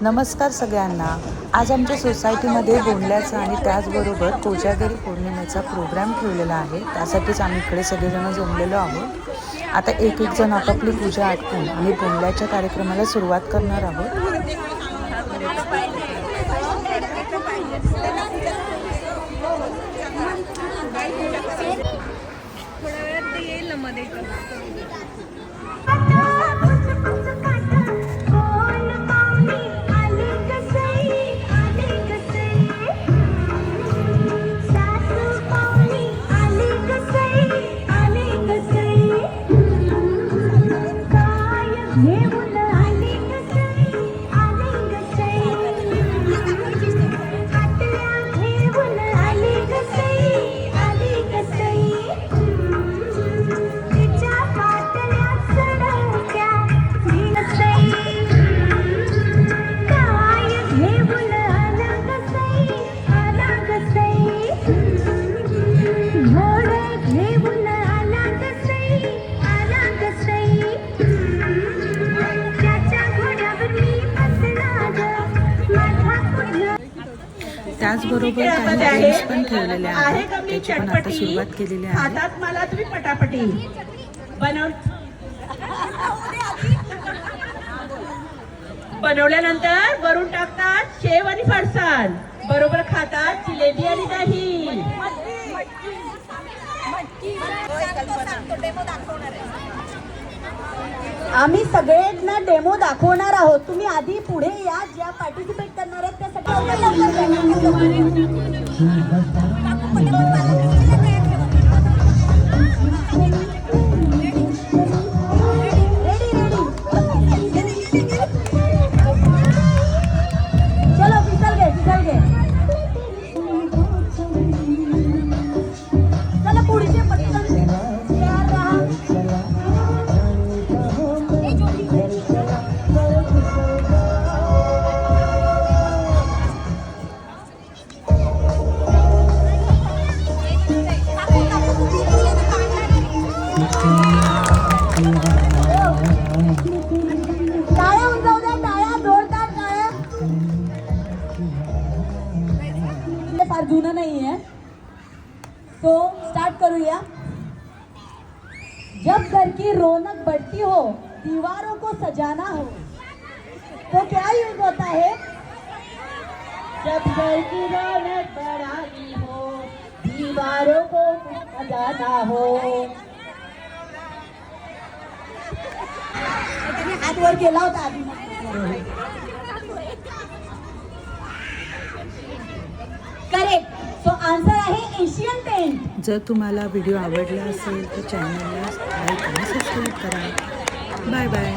नमस्कार सगळ्यांना. आज आमच्या सोसायटीमध्ये बोंडल्याचा आणि त्याचबरोबर कोजागिरी पौर्णिमेचा प्रोग्राम ठेवलेला आहे. त्यासाठीच आम्ही इकडे सगळेजण जमलेलो आहोत. आता एक एक जण आपापली पूजा आटपून आम्ही बोंडल्याच्या कार्यक्रमाला सुरुवात करणार आहोत. Yeah. त्याचबरोबर काही गेम्स पण ठेवलेले आहेत. त्याची पण आता सुरुवात केलेली आहे. हातात मला तुम्ही पटापटी. बनव बनवल्यानंतर वरून टाकतात शेव आणि फरसाण. बरोबर खातात जिलेबी आणि दही. आम्ही सगळ्यांना डेमो दाखवणार आहोत. तुम्ही आधी पुढे या ज्या पार्टिसिपेट करणार आहेत Thank you. हे जुनं नाही आहे तो स्टार्ट करूया जब घर की रौनक बढ़ती हो, दीवारों को सजाना हो तो क्या यूज़ होता है? जब घर की रौनक बढ़ानी हो, दीवारों को सजाना हो। केला होता आधी आन्सर आहे एशियन पेंट जर तुम्हाला व्हिडिओ आवडला असेल तर चॅनलला लाईक आणि सबस्क्राईब करा. Bye bye